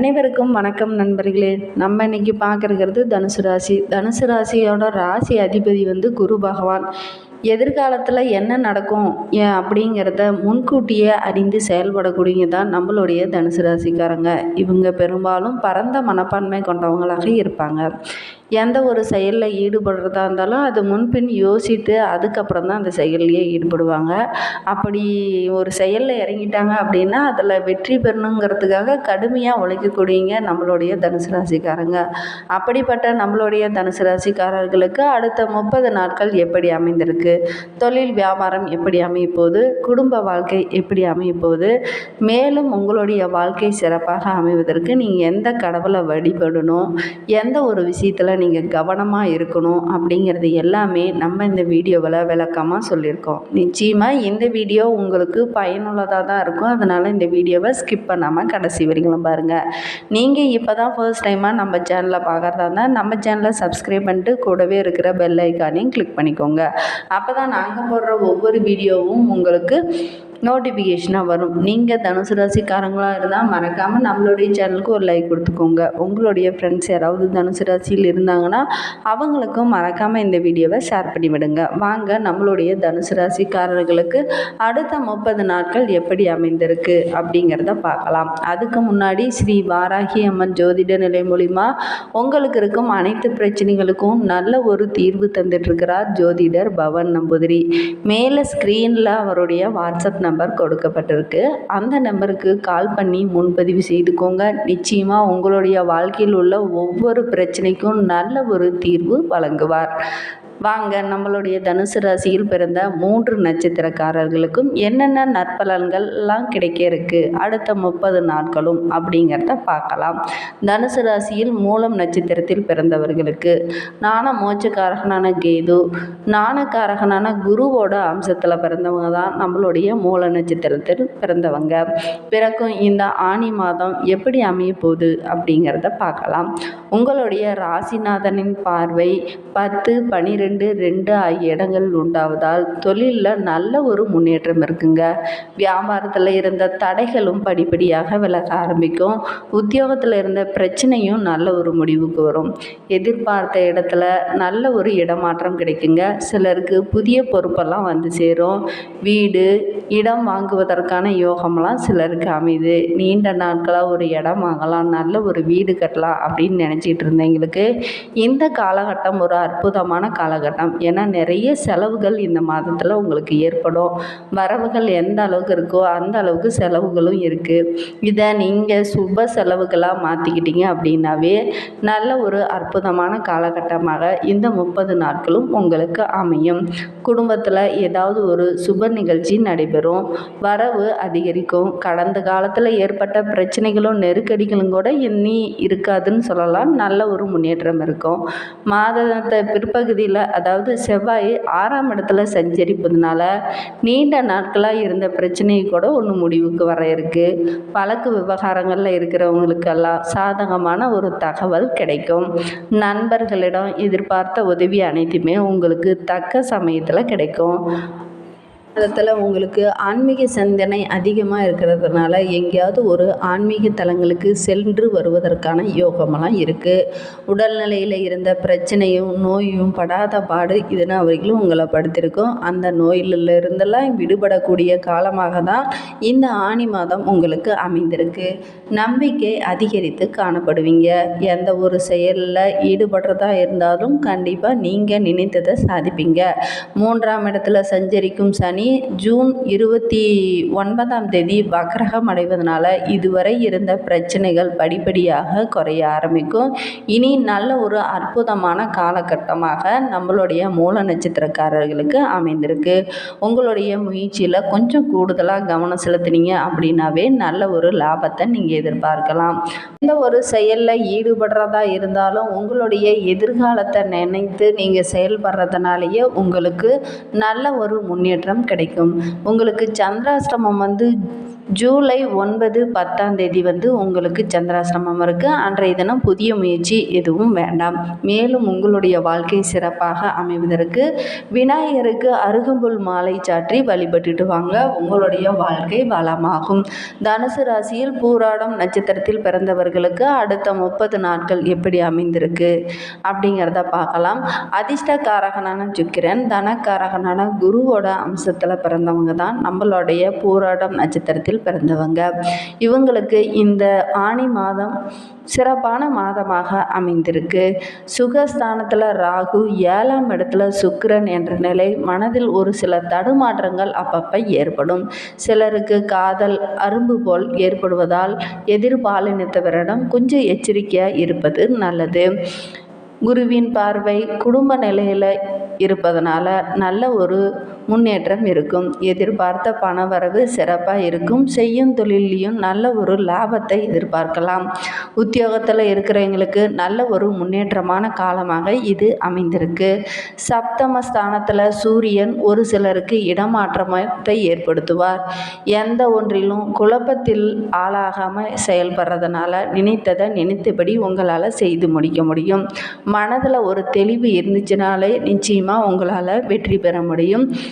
அனைவருக்கும் வணக்கம் நண்பர்களே. நம்ம இன்னைக்கு பார்க்குறது தனுசு ராசி. தனுசு ராசியோட ராசி அதிபதி வந்து குரு பகவான். எதிர்காலத்தில் என்ன நடக்கும் ஏன் அப்படிங்கிறத முன்கூட்டியே அறிந்து செயல்படக்கூடியங்க தான் நம்மளுடைய தனுசு ராசிக்காரங்க. இவங்க பெரும்பாலும் பரந்த மனப்பான்மை கொண்டவங்களாக இருப்பாங்க. எந்த ஒரு செயலில் ஈடுபடுறதா இருந்தாலும் அது முன்பின் யோசித்து அதுக்கப்புறம் தான் அந்த செயல்லையே ஈடுபடுவாங்க. அப்படி ஒரு செயலில் இறங்கிட்டாங்க அப்படின்னா அதில் வெற்றி பெறணுங்கிறதுக்காக கடுமையாக உழைக்கக்கூடியங்க நம்மளுடைய தனுசு ராசிக்காரங்க. அப்படிப்பட்ட நம்மளுடைய தனுசு ராசிக்காரர்களுக்கு அடுத்த முப்பது நாட்கள் எப்படி அமைந்திருக்கு? தொழில் வியாபாரம் எப்படி அமையப்போகுது? குடும்ப வாழ்க்கை எப்படி அமையப்போகுது? மேலும் உங்களுடைய வாழ்க்கை சிறப்பாக அமைவதற்கு நீங்கள் எந்த கடவுளை வழிபடணும்? எந்த ஒரு விஷயத்தில் நீங்கள் கவனமாக இருக்கணும் அப்படிங்கிறது எல்லாமே நம்ம இந்த வீடியோவில் விளக்கமாக சொல்லியிருக்கோம். நிச்சயமாக இந்த வீடியோ உங்களுக்கு பயனுள்ளதாக தான் இருக்கும். அதனால் இந்த வீடியோவை ஸ்கிப் பண்ணாமல் கடைசி வரைக்கும் பாருங்கள் நீங்கள் இப்போ தான் ஃபர்ஸ்ட் டைமாக நம்ம சேனலை பார்க்குறதா இருந்தால் நம்ம சேனலை சப்ஸ்கிரைப் பண்ணிட்டு கூடவே இருக்கிற பெல் ஐக்கானையும் கிளிக் பண்ணிக்கோங்க. அப்போ தான் நாங்கள் போடுற ஒவ்வொரு வீடியோவும் உங்களுக்கு நோட்டிஃபிகேஷனாக வரும். நீங்கள் தனுசு ராசிக்காரங்களாக இருந்தால் மறக்காமல் நம்மளுடைய சேனலுக்கு ஒரு லைக் கொடுத்துக்கோங்க. உங்களுடைய ஃப்ரெண்ட்ஸ் யாராவது தனுசு ராசியில் இருந்தாங்கன்னா அவங்களுக்கும் மறக்காமல் இந்த வீடியோவை ஷேர் பண்ணி விடுங்க வாங்க நம்மளுடைய தனுசு ராசிக்காரர்களுக்கு அடுத்த முப்பது நாட்கள் எப்படி அமைந்திருக்கு அப்படிங்கிறத பார்க்கலாம். அதுக்கு முன்னாடி ஸ்ரீ வாராகி அம்மன் ஜோதிட நிலை மூலிமா உங்களுக்கு இருக்கும் அனைத்து பிரச்சனைகளுக்கும் நல்ல ஒரு தீர்வு தந்துட்டுருக்கிறார் ஜோதிடர் பவன் நம்பூதிரி. மேலே ஸ்க்ரீனில் அவருடைய வாட்ஸ்அப் நம்பர் நம்பர் கொடுக்கப்பட்டிருக்கு. அந்த நம்பருக்கு கால் பண்ணி முன்பதிவு செய்துக்கோங்க. நிச்சயமாக உங்களுடைய வாழ்க்கையில் உள்ள ஒவ்வொரு பிரச்சனைக்கும் நல்ல ஒரு தீர்வு வழங்குவார். வாங்க நம்மளுடைய தனுசு ராசியில் பிறந்த மூன்று நட்சத்திரக்காரர்களுக்கும் என்னென்ன நற்பலன்கள்லாம் கிடைக்க இருக்கு? அடுத்த முப்பது நாட்களும் அப்படிங்கிறத பார்க்கலாம். தனுசு ராசியில் மூலம் நட்சத்திரத்தில் பிறந்தவர்களுக்கு நாண மோட்சக்காரகனான கேது நாணக்காரகனான குருவோட அம்சத்தில் பிறந்தவங்க தான் நம்மளுடைய மூல நட்சத்திரத்தில் பிறந்தவங்க. பிறக்கும் இந்த ஆணி மாதம் எப்படி அமைய போகுது அப்படிங்கிறத பார்க்கலாம். உங்களுடைய ராசிநாதனின் பார்வை பத்து பனிரெண்டு ரெண்டு ஆகிய இடங்கள் உண்டாவதால் தொழிலில் நல்ல ஒரு முன்னேற்றம் இருக்குங்க. வியாபாரத்தில் இருந்த தடைகளும் படிப்படியாக விலக ஆரம்பிக்கும். உத்தியோகத்தில் இருந்த பிரச்சனையும் நல்ல ஒரு முடிவுக்கு வரும். எதிர்பார்த்த இடத்துல நல்ல ஒரு இடமாற்றம் கிடைக்குங்க. சிலருக்கு புதிய பொறுப்பெல்லாம் வந்து சேரும். வீடு இடம் வாங்குவதற்கான யோகமெல்லாம் சிலருக்கு அமையுது. நீண்ட நாட்களாக ஒரு இடம் வாங்கலாம் நல்ல ஒரு வீடு கட்டலாம் அப்படின்னு நினச்சிட்டு இருந்தவங்களுக்கு இந்த காலகட்டம் ஒரு அற்புதமான காலகட்டம். ஏன்னா நிறைய செலவுகள் இந்த மாதத்தில் உங்களுக்கு ஏற்படும். வரவுகள் எந்த அளவுக்கு இருக்கோ அந்த அளவுக்கு செலவுகளும் இருக்குது இதை நீங்கள் சுப செலவுகளாக மாற்றிக்கிட்டீங்க அப்படின்னாவே நல்ல ஒரு அற்புதமான காலகட்டமாக இந்த முப்பது நாட்களும் உங்களுக்கு அமையும். குடும்பத்தில் ஏதாவது ஒரு சுப நிகழ்ச்சி நடைபெறும். வரவு அதிகரிக்கும். கடந்த காலத்தில் ஏற்பட்ட பிரச்சனைகளும் நெருக்கடிகளும் கூட இனி இருக்காதுன்னு சொல்லலாம். நல்ல ஒரு முன்னேற்றம் இருக்கும். மாதத்தை பிற்பகுதியில் அதாவது செவ்வாய் ஆறாம் இடத்துல சஞ்சரிப்பதுனால நீண்ட நாட்களாக இருந்த பிரச்சனையை கூட ஒன்று முடிவுக்கு வர இருக்குது வழக்கு விவகாரங்களில் இருக்கிறவங்களுக்கெல்லாம் சாதகமான ஒரு தகவல் கிடைக்கும். நண்பர்களிடம் எதிர்பார்த்த உதவி அனைத்துமே உங்களுக்கு தக்க சமயத்தில் கிடைக்கும். அதில் உங்களுக்கு ஆன்மீக சிந்தனை அதிகமாக இருக்கிறதுனால எங்கேயாவது ஒரு ஆன்மீக தலங்களுக்கு சென்று வருவதற்கான யோகமெல்லாம் இருக்குது உடல்நிலையில் இருந்த பிரச்சனையும் நோயும் படாத பாடு இதனால் வரைக்கும் உங்களை படுத்திருக்கும். அந்த நோயிலிருந்தெல்லாம் விடுபடக்கூடிய காலமாக தான் இந்த ஆணி மாதம் உங்களுக்கு அமைந்திருக்கு. நம்பிக்கை அதிகரித்து காணப்படுவீங்க. எந்த ஒரு செயலில் ஈடுபடுறதா இருந்தாலும் கண்டிப்பாக நீங்கள் நினைத்ததை சாதிப்பீங்க. மூன்றாம் இடத்துல சஞ்சரிக்கும் சனி ஜூன் இருபத்தி ஒன்பதாம் தேதி வக்ரகம் அடைவதனால இதுவரை இருந்த பிரச்சனைகள் படிப்படியாக குறைய ஆரம்பிக்கும். இனி நல்ல ஒரு அற்புதமான காலகட்டமாக நம்மளுடைய மூல நட்சத்திரக்காரர்களுக்கு அமைந்திருக்கு. உங்களுடைய முயற்சியில் கொஞ்சம் கூடுதலாக கவனம் செலுத்துனீங்க அப்படின்னாவே நல்ல ஒரு லாபத்தை நீங்கள் எதிர்பார்க்கலாம். எந்த ஒரு செயலில் ஈடுபடுறதா இருந்தாலும் உங்களுடைய எதிர்காலத்தை நினைத்து நீங்கள் செயல்படுறதுனாலேயே உங்களுக்கு நல்ல ஒரு முன்னேற்றம் கிடைக்கும். உங்களுக்கு சந்திராஷ்டமம் வந்து ஜூலை ஒன்பது பத்தாம் தேதி வந்து உங்களுக்கு சந்திராசிரமம் இருக்குது அன்றைய தினம் புதிய முயற்சி எதுவும் வேண்டாம். மேலும் உங்களுடைய வாழ்க்கை சிறப்பாக அமைவதற்கு விநாயகருக்கு அருகம்புல் மாலை சாற்றி வழிபட்டுட்டு வாங்க. உங்களுடைய வாழ்க்கை வளமாகும். தனுசு ராசியில் பூராடம் நட்சத்திரத்தில் பிறந்தவர்களுக்கு அடுத்த முப்பது நாட்கள் எப்படி அமைந்திருக்கு அப்படிங்கிறத பார்க்கலாம். அதிர்ஷ்டக்காரகனான சுக்கிரன் தனக்காரகனான குருவோட அம்சத்தில் பிறந்தவங்க தான் நம்மளுடைய பூராடம் நட்சத்திரத்தில் பிறந்தவங்க. இவங்களுக்கு இந்த ஆணி மாதம் சிறப்பான மாதமாக அமைந்திருக்கு. சுகஸ்தானத்தில் ராகு ஏழாம் இடத்துல சுக்கிரன் என்ற நிலை மனதில் ஒரு சில தடுமாற்றங்கள் அப்பப்போ ஏற்படும். சிலருக்கு காதல் அரும்பு போல் ஏற்படுவதால் எதிர்பாலினத்தவரிடம் கொஞ்சம் எச்சரிக்கையாக இருப்பது நல்லது. குருவின் பார்வை குடும்ப நிலையில் இருப்பதனால நல்ல ஒரு முன்னேற்றம் இருக்கும். எதிர்பார்த்த பணவரவு சிறப்பாக இருக்கும். செய்யும் தொழிலையும் நல்ல ஒரு லாபத்தை எதிர்பார்க்கலாம். உத்தியோகத்தில் இருக்கிறவங்களுக்கு நல்ல ஒரு முன்னேற்றமான காலமாக இது அமைந்திருக்கு. சப்தம ஸ்தானத்தில் சூரியன் ஒரு சிலருக்கு இடமாற்றத்தை ஏற்படுத்துவார். எந்த ஒன்றிலும் குழப்பத்தில் ஆளாகாமல் செயல்படுறதுனால நினைத்ததை நினைத்தபடி உங்களால் செய்து முடிக்க முடியும். மனதில் ஒரு தெளிவு இருந்துச்சுனாலே நிச்சயமாக உங்களால் வெற்றி பெற முடியும்.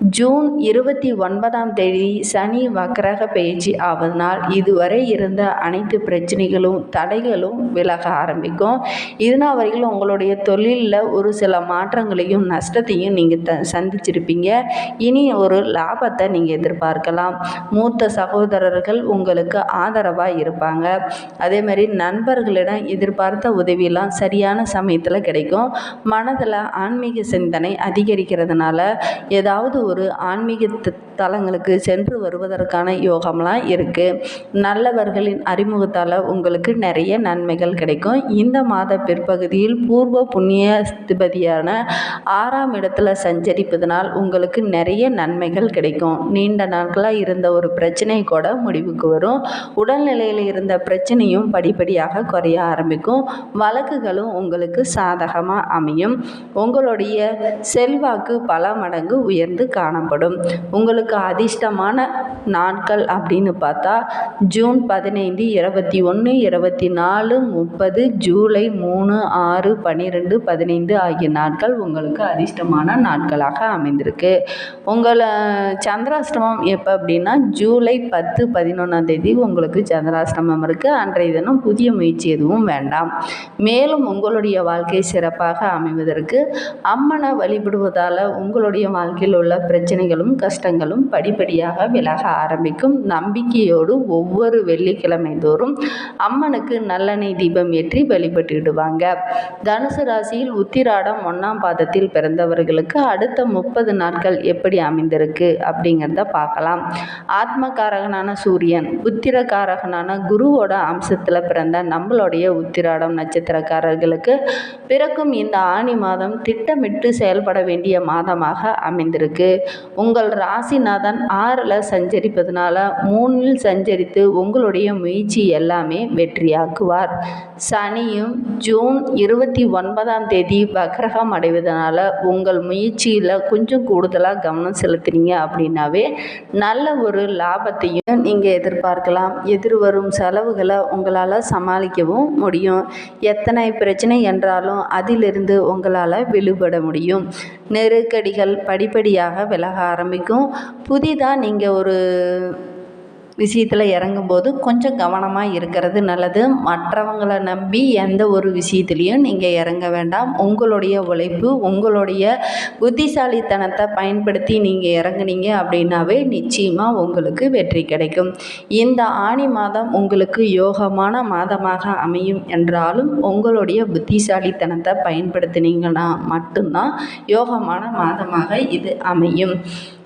ஜூன் இருபத்தி ஒன்பதாம் தேதி சனி வக்கரக பயிற்சி ஆவதனால் இதுவரை இருந்த அனைத்து பிரச்சனைகளும் தடைகளும் விலக ஆரம்பிக்கும். இதனால் வரைக்கும் உங்களுடைய தொழிலில் ஒரு சில மாற்றங்களையும் நஷ்டத்தையும் நீங்கள் த சந்திச்சிருப்பீங்க. இனி ஒரு லாபத்தை நீங்கள் எதிர்பார்க்கலாம். மூத்த சகோதரர்கள் உங்களுக்கு ஆதரவாக இருப்பாங்க. அதே மாதிரி நண்பர்களிடம் எதிர்பார்த்த உதவியெல்லாம் சரியான சமயத்தில் கிடைக்கும். மனதில் ஆன்மீக சிந்தனை அதிகரிக்கிறதுனால ஏதாவது ஒரு ஆன்மீக தலங்களுக்கு சென்று வருவதற்கான யோகம்லாம் இருக்குது நல்லவர்களின் அறிமுகத்தால் உங்களுக்கு நிறைய நன்மைகள் கிடைக்கும். இந்த மாத பிற்பகுதியில் பூர்வ புண்ணிய ஸ்திபதியான ஆறாம் இடத்துல சஞ்சரிப்பதனால் உங்களுக்கு நிறைய நன்மைகள் கிடைக்கும். நீண்ட நாட்களாக இருந்த ஒரு பிரச்சனை கூட முடிவுக்கு வரும். உடல்நிலையில் இருந்த பிரச்சனையும் படிப்படியாக குறைய ஆரம்பிக்கும். வழக்குகளும் உங்களுக்கு சாதகமாக அமையும். உங்களுடைய செல்வாக்கு பல மடங்கு உயர்ந்து காணப்படும். உங்களுக்கு அதிர்ஷ்டமான நாட்கள் அப்படின்னு பார்த்தா ஜூன் பதினைந்து இருபத்தி ஒன்று இருபத்தி நாலு முப்பது ஜூலை மூணு ஆறு பன்னிரெண்டு பதினைந்து ஆகிய நாட்கள் உங்களுக்கு அதிர்ஷ்டமான நாட்களாக அமைந்திருக்கு. உங்களை சந்திராஷ்டமம் எப்போ அப்படின்னா ஜூலை பத்து பதினொன்றாம் தேதி உங்களுக்கு சந்திராஷ்டமம் இருக்குது அன்றைய தினம் புதிய முயற்சி எதுவும் வேண்டாம். மேலும் உங்களுடைய வாழ்க்கை சிறப்பாக அமைவதற்கு அம்மனை வழிபடுவதால் உங்களுடைய வாழ்க்கையில் உள்ள பிரச்சனைகளும் கஷ்டங்களும் படிப்படியாக விலக ஆரம்பிக்கும். நம்பிக்கையோடு ஒவ்வொரு வெள்ளிக்கிழமை தோறும் அம்மனுக்கு நல்லெண்ணெய் தீபம் ஏற்றி வழிபட்டுடுவாங்க தனுசு ராசியில் உத்திராடம் ஒன்றாம் பாதத்தில் பிறந்தவர்களுக்கு அடுத்த முப்பது நாட்கள் எப்படி அமைந்திருக்கு அப்படிங்கிறத பார்க்கலாம். ஆத்மகாரகனான சூரியன் உத்திரகாரகனான குருவோட அம்சத்தில் பிறந்த நம்மளுடைய உத்திராடம் நட்சத்திரக்காரர்களுக்கு பிறக்கும் இந்த ஆணி மாதம் திட்டமிட்டு செயல்பட வேண்டிய மாதமாக அமைந்திருக்கு. உங்கள் ராசிநாதன் ஆறில் சஞ்சரிப்பதனால மூணில் சஞ்சரித்து உங்களுடைய முயற்சி எல்லாமே வெற்றியாக்குவார். சனியும் ஜூன் இருபத்தி ஒன்பதாம் தேதி வக்ரகம் அடைவதனால உங்கள் முயற்சியில் கொஞ்சம் கூடுதலாக கவனம் செலுத்துனீங்க அப்படின்னாவே நல்ல ஒரு லாபத்தையும் நீங்கள் எதிர்பார்க்கலாம். எதிர்வரும் செலவுகளை உங்களால் சமாளிக்கவும் முடியும். எத்தனை பிரச்சனை என்றாலும் அதிலிருந்து உங்களால் விடுபட முடியும். நெருக்கடிகள் படிப்படியாக விலக ஆரம்பிக்கும். புதிதாக நீங்கள் ஒரு விஷயத்தில் இறங்கும்போது கொஞ்சம் கவனமாக இருக்கிறது நல்லது. மற்றவங்களை நம்பி எந்த ஒரு விஷயத்துலையும் நீங்கள் இறங்க வேண்டாம். உங்களுடைய உழைப்பு உங்களுடைய புத்திசாலித்தனத்தை பயன்படுத்தி நீங்கள் இறங்குனீங்க அப்படின்னாவே நிச்சயமாக உங்களுக்கு வெற்றி கிடைக்கும். இந்த ஆணி மாதம் உங்களுக்கு யோகமான மாதமாக அமையும் என்றாலும் உங்களுடைய புத்திசாலித்தனத்தை பயன்படுத்தினீங்கன்னா மட்டும்தான் யோகமான மாதமாக இது அமையும்.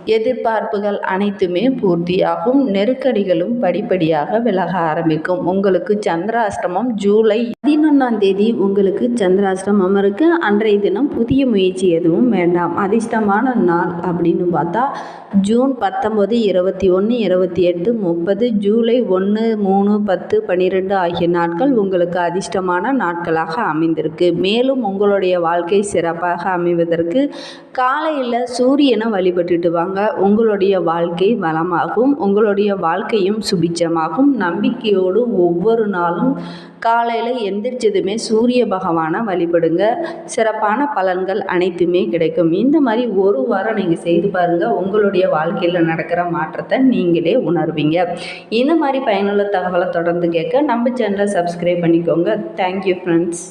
எதிர்பார்ப்புகள் அனைத்துமே பூர்த்தியாகும். நெருக்கடிகளும் படிப்படியாக விலக ஆரம்பிக்கும். உங்களுக்கு சந்திராஷ்டமம் ஜூலை பதினொன்றாம் தேதி உங்களுக்கு சந்திராஷ்டமம் இருக்குது அன்றைய தினம் புதிய முயற்சி எதுவும் வேண்டாம். அதிர்ஷ்டமான நாள் அப்படின்னு பார்த்தா ஜூன் பத்தொம்பது இருபத்தி ஒன்று இருபத்தி எட்டு முப்பது ஜூலை ஒன்று மூணு பத்து பன்னிரெண்டு ஆகிய நாட்கள் உங்களுக்கு அதிர்ஷ்டமான நாட்களாக அமைந்திருக்கு. மேலும் உங்களுடைய வாழ்க்கை சிறப்பாக அமைவதற்கு காலையில் சூரியனை வழிபட்டுட்டு வாங்க. உங்களுடைய வாழ்க்கை வளமாகும். உங்களுடைய வாழ்க்கையும் சுபிச்சமாகும் நம்பிக்கையோடு ஒவ்வொரு நாளும் காலையில் எந்திரிச்சதுமே சூரிய பகவானை வழிபடுங்க. சிறப்பான பலன்கள் அனைத்துமே கிடைக்கும். இந்த மாதிரி ஒரு வாரம் நீங்கள் செய்து பாருங்கள் உங்களுடைய வாழ்க்கையில் நடக்கிற மாற்றத்தை நீங்களே உணர்வீங்க. இந்த மாதிரி பயனுள்ள தகவலை தொடர்ந்து கேட்க நம்ம சேனலை சப்ஸ்கிரைப் பண்ணிக்கோங்க. Thank you friends